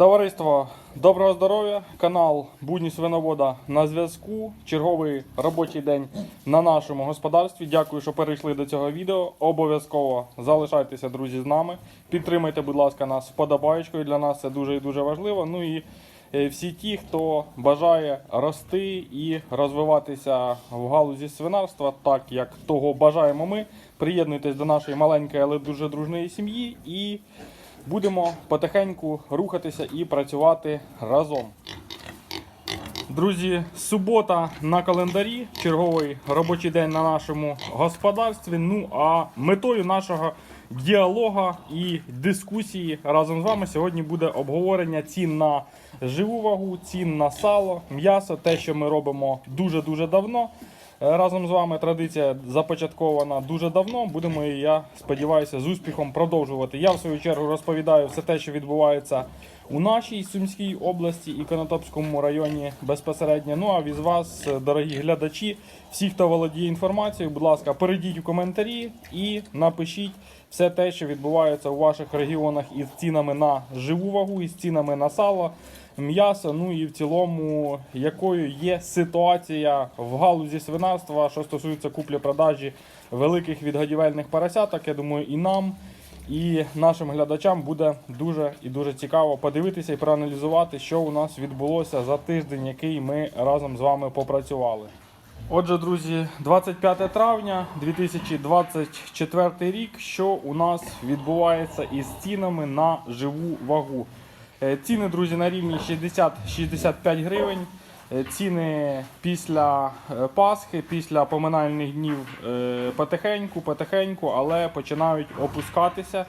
Товариство, доброго здоров'я! Канал Будні свиновода на зв'язку. Черговий робочий день на нашому господарстві. Дякую, що перейшли до цього відео. Обов'язково залишайтеся, друзі, з нами. Підтримайте, будь ласка, нас вподобаєчкою. Для нас це дуже і дуже важливо. Ну і е, всі ті, хто бажає рости і розвиватися в галузі свинарства, так як того бажаємо ми. Приєднуйтесь до нашої маленької, але дуже дружної сім'ї і будемо потихеньку рухатися і працювати разом. Друзі, субота на календарі, черговий робочий день на нашому господарстві. Ну а метою нашого діалога і дискусії разом з вами сьогодні буде обговорення цін на живу вагу, цін на сало, м'ясо, те, що ми робимо дуже-дуже давно. Разом з вами традиція започаткована дуже давно. Будемо, і я сподіваюся, з успіхом продовжувати. Я в свою чергу розповідаю все те, що відбувається у нашій Сумській області і Конотопському районі безпосередньо. Ну а від вас, дорогі глядачі, всі, хто володіє інформацією, будь ласка, перейдіть у коментарі і напишіть все те, що відбувається у ваших регіонах із цінами на живу вагу, із цінами на сало м'ясо, ну і в цілому, якою є ситуація в галузі свинарства, що стосується куплі-продажі великих відгодівельних поросяток. Я думаю, і нам, і нашим глядачам буде дуже і дуже цікаво подивитися і проаналізувати, що у нас відбулося за тиждень, який ми разом з вами попрацювали. Отже, друзі, 25 травня 2024 рік, що у нас відбувається із цінами на живу вагу. Е, Ціни, друзі, на рівні 60-65 гривень. Е, Ціни після е, Пасхи, після поминальних днів потихеньку, потихеньку, але починають опускатися.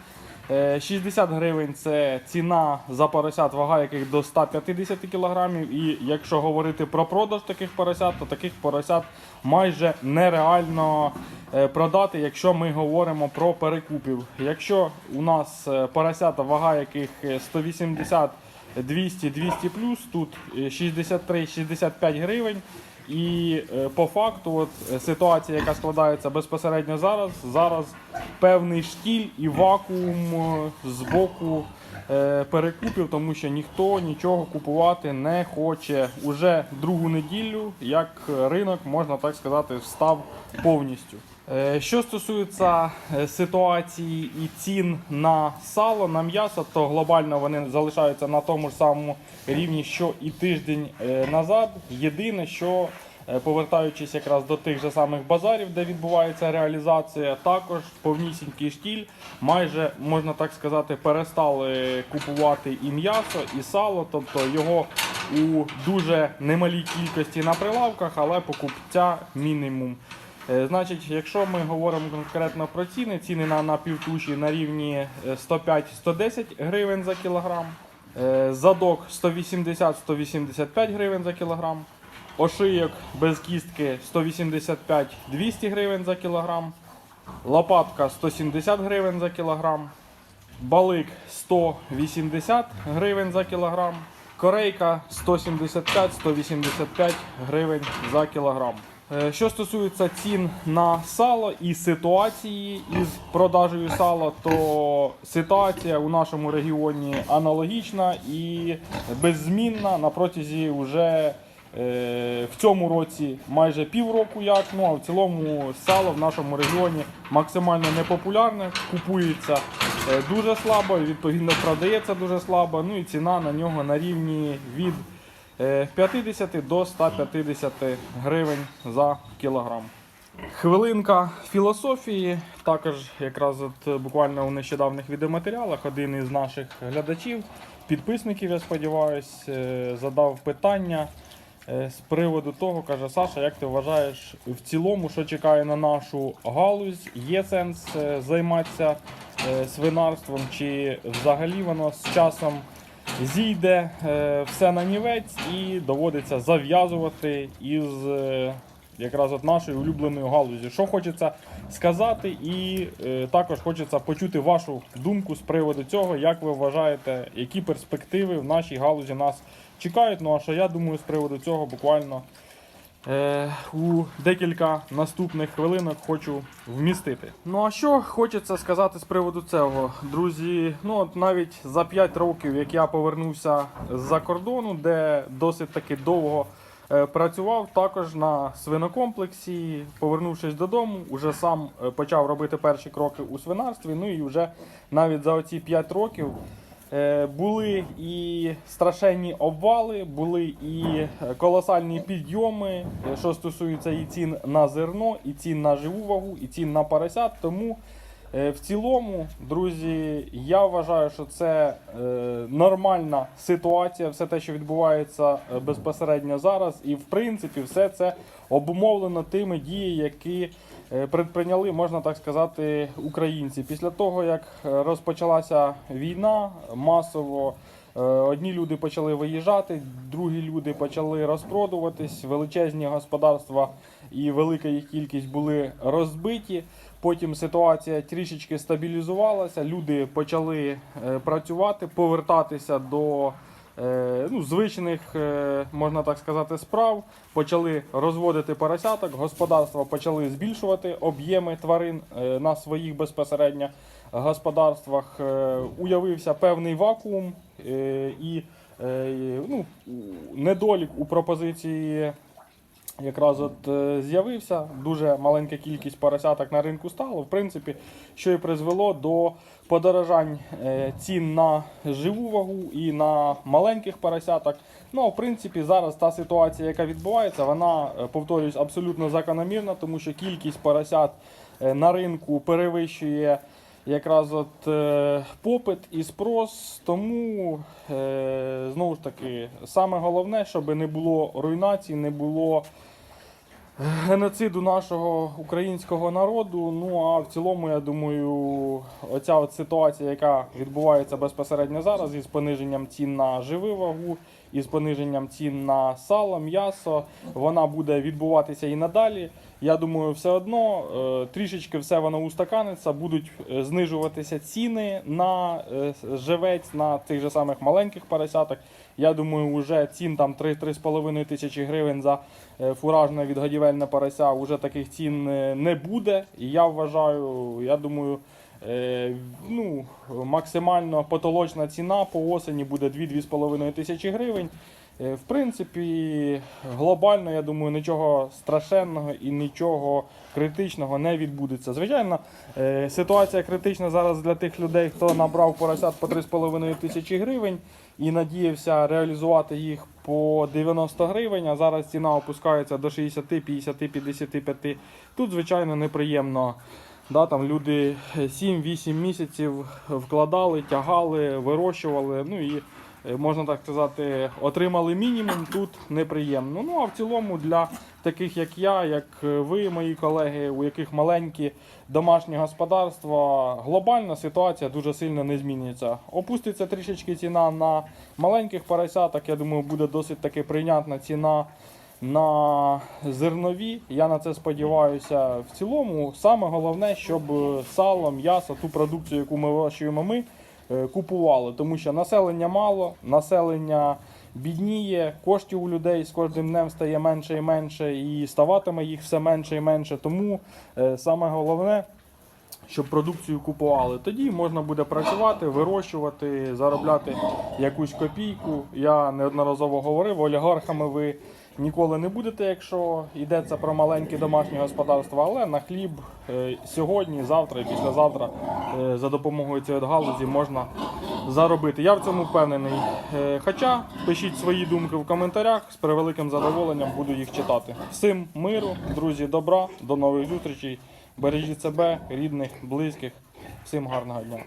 Е, 60 гривень це ціна за поросят, вага яких до 150 кг. І якщо говорити про продаж таких поросят, то таких поросят майже нереально е, продати, якщо ми говоримо про перекупів. Якщо у нас е, поросята, вага яких е, 180 200 200 плюс, тут е, 63-65 гривень. І е, по факту, от е, ситуація, яка складається безпосередньо зараз, зараз певний штіль і вакуум е, з боку перекупів, тому що ніхто нічого купувати не хоче. Уже другу неділю, як ринок, можна так сказати, встав повністю. Е, Що стосується е, ситуації і цін на сало, на м'ясо, то глобально вони залишаються на тому ж самому рівні, що і тиждень е, назад. Єдине, що повертаючись якраз до тих же самих базарів, де відбувається реалізація, також повнісінький штіль, майже можна так сказати, перестали купувати і м'ясо, і сало, тобто його у дуже немалій кількості на прилавках, але покупця мінімум. Е, Значить, якщо ми говоримо конкретно про ціни, ціни на напівтуші на рівні е, 105-110 гривень за кілограм, е, задок 180-185 гривень за кілограм, ошийок без кістки 185-200 гривень за кілограм, лопатка 170 гривень за кілограм, балик 180 гривень за кілограм, корейка 175-185 гривень за кілограм. Е, Що стосується цін на сало і ситуації із продажею сала, то ситуація у нашому регіоні аналогічна і беззмінна на протязі вже е, в цьому році майже півроку як. Ну а в цілому сало в нашому регіоні максимально непопулярне, купується е, дуже слабо, відповідно продається дуже слабо. Ну і ціна на нього на рівні від 50 до 150 гривень за кілограм. Хвилинка філософії. Також якраз от буквально у нещодавних відеоматеріалах один із наших глядачів, підписників, я сподіваюся, задав питання е, з приводу того, каже Саша, як ти вважаєш в цілому, що чекає на нашу галузь? Є сенс е, займатися е, свинарством, чи взагалі воно з часом зійде е, все на нівець і доводиться зав'язувати із е, якраз от нашою улюбленою галузі. Що хочеться сказати, і е, також хочеться почути вашу думку з приводу цього, як ви вважаєте, які перспективи в нашій галузі нас чекають. Ну а що я думаю з приводу цього буквально у декілька наступних хвилинок хочу вмістити. Ну а що хочеться сказати з приводу цього, друзі? Ну от навіть за 5 років, як я повернувся з-за кордону, де досить таки довго е, працював, також на свинокомплексі, повернувшись додому, уже сам е, почав робити перші кроки у свинарстві. Ну і вже навіть за оці 5 років. Е, Були і страшенні обвали, були і е, колосальні підйоми, е, що стосується і цін на зерно, і цін на живу вагу, і цін на поросят. Тому в цілому, друзі, я вважаю, що це нормальна ситуація, все те, що відбувається безпосередньо зараз. І в принципі, все це обумовлено тими діями, які предприйняли, можна так сказати, українці. Після того, як е, розпочалася війна, масово е, одні люди почали виїжджати, другі люди почали розпродуватись, величезні господарства і велика їх кількість були розбиті. Потім ситуація трішечки стабілізувалася, люди почали е, працювати, повертатися до е, ну, звичних, е, можна так сказати, справ. Почали розводити поросяток, господарства почали збільшувати об'єми тварин е, на своїх безпосередньо господарствах. Е, Уявився певний вакуум е, і е, ну, недолік у пропозиції якраз от е, з'явився. Дуже маленька кількість поросяток на ринку стало. В принципі, що і призвело до подорожань е, цін на живу вагу і на маленьких поросяток. Ну, в принципі, зараз та ситуація, яка відбувається, вона, е, повторюсь, абсолютно закономірна, тому що кількість поросят на ринку перевищує. Якраз от е, попит і спрос, тому е, знову ж таки, саме головне, щоб не було руйнацій, не було геноциду нашого українського народу. Ну а в цілому, я думаю, оця от ситуація, яка відбувається безпосередньо зараз, із пониженням цін на живу вагу, із пониженням цін на сало, м'ясо, вона буде відбуватися і надалі. Я думаю, все одно е, трішечки все воно устаканиться, будуть е, знижуватися ціни на е, живець, на тих же самих маленьких поросяток. Я думаю, вже цін там 3-3,5 тисячі гривень за фуражне відгодівельне порося. Уже таких цін не буде. І я вважаю, я думаю, ну, максимально потолочна ціна по осені буде 2-2,5 тисячі гривень. Е, В принципі, глобально, я думаю, нічого страшенного і нічого критичного не відбудеться. Звичайно, е, ситуація критична зараз для тих людей, хто набрав поросят по 3,5 тисячі гривень і надіявся реалізувати їх по 90 гривень, а зараз ціна опускається до 60, 50, 55. Тут, звичайно, неприємно. Да, там люди 7-8 місяців вкладали, тягали, вирощували. Ну і е, можна так сказати, отримали мінімум, тут неприємно. Ну а в цілому для таких як я, як ви, мої колеги, у яких маленькі домашні господарства, глобальна ситуація дуже сильно не змінюється. Опуститься трішечки ціна на маленьких поросяток, я думаю, буде досить таки прийнятна ціна. На зернові, я на це сподіваюся. В цілому, саме головне, щоб сало, м'ясо, ту продукцію, яку ми вирощуємо ми, е, купували, тому що населення мало, населення бідніє, коштів у людей з кожним днем стає менше і менше, і ставатиме їх все менше і менше. Тому е, саме головне, щоб продукцію купували. Тоді можна буде працювати, вирощувати, заробляти якусь копійку. Я неодноразово говорив, олігархами ви ніколи не будете, якщо йдеться про маленькі домашні господарства, але на хліб е, сьогодні, завтра і післязавтра е, за допомогою цієї галузі можна заробити. Я в цьому впевнений. Е, Хоча пишіть свої думки в коментарях, з превеликим задоволенням буду їх читати. Всім миру, друзі, добра, до нових зустрічей. Бережіть себе, рідних, близьких. Всім гарного дня.